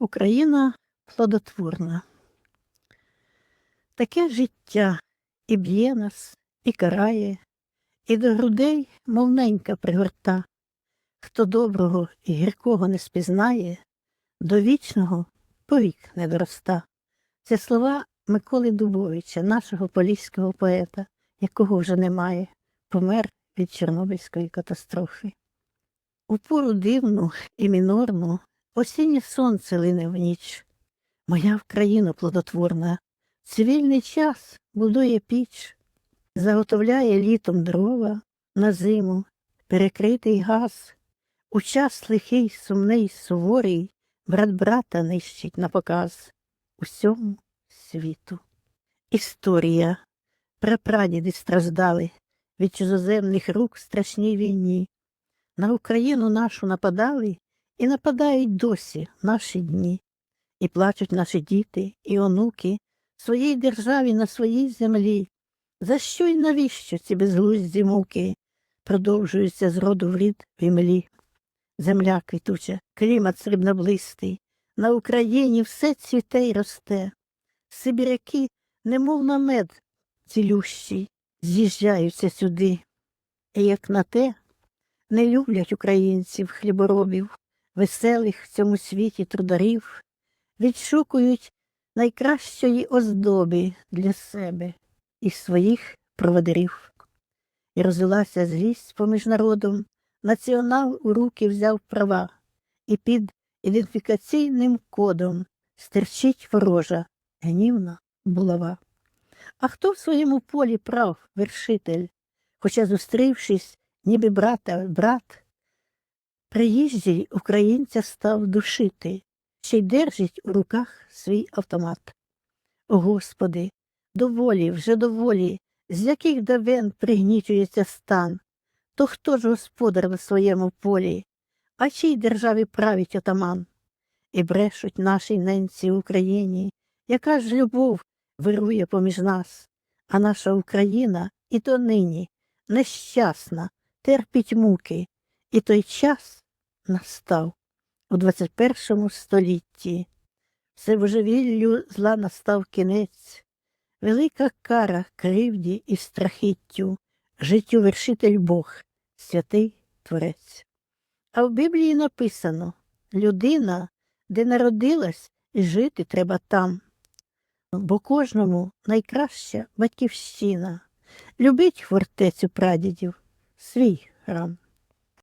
Україна плодотворна. Таке життя і б'є нас, і карає, і до грудей мовненька пригорта. Хто доброго і гіркого не спізнає, до вічного повік не дороста. Це слова Миколи Дубовича, нашого поліського поета, якого вже немає, помер від Чорнобильської катастрофи. У пору дивну і мінорну осіннє сонце лине в ніч. Моя Вкраїна плодотворна, цивільний час будує піч, заготовляє літом дрова на зиму, перекритий газ. У час лихий, сумний, суворий, брат брата нищить на показ усьому світу. Історія. Прапрадіди страждали від чужоземних рук страшній війні. На Україну нашу нападали і нападають досі наші дні. І плачуть наші діти і онуки своїй державі на своїй землі. За що й навіщо ці безглузді муки продовжуються з роду в рід в імлі? Земля квітуча, клімат срібноблистий, на Україні все цвіте й росте. Сибіряки, немов на мед цілющий, з'їжджаються сюди. І як на те, не люблять українців хліборобів, веселих в цьому світі трударів, відшукують найкращої оздоби для себе і своїх проводарів. І розвелася злість поміж народом, націонал у руки взяв права, і під ідентифікаційним кодом стерчить ворожа гнівна булава. А хто в своєму полі прав вершитель, хоча, зустрівшись, ніби брата брат, приїжджий українця став душити, ще й держить у руках свій автомат. О Господи, доволі, вже доволі, з яких давен пригнічується стан, то хто ж господар на своєму полі, а чий державі править отаман? І брешуть нашій ненці Україні, яка ж любов вирує поміж нас, а наша Україна і то нині нещасна, терпить муки, і той час настав у 21 столітті. Все божевіллю зла настав кінець, велика кара кривді і страхіттю, життю вершитель Бог, святий Творець. А в Біблії написано людина, де народилась, і жити треба там. Бо кожному найкраща батьківщина. Любить фортецю прадідів, свій храм.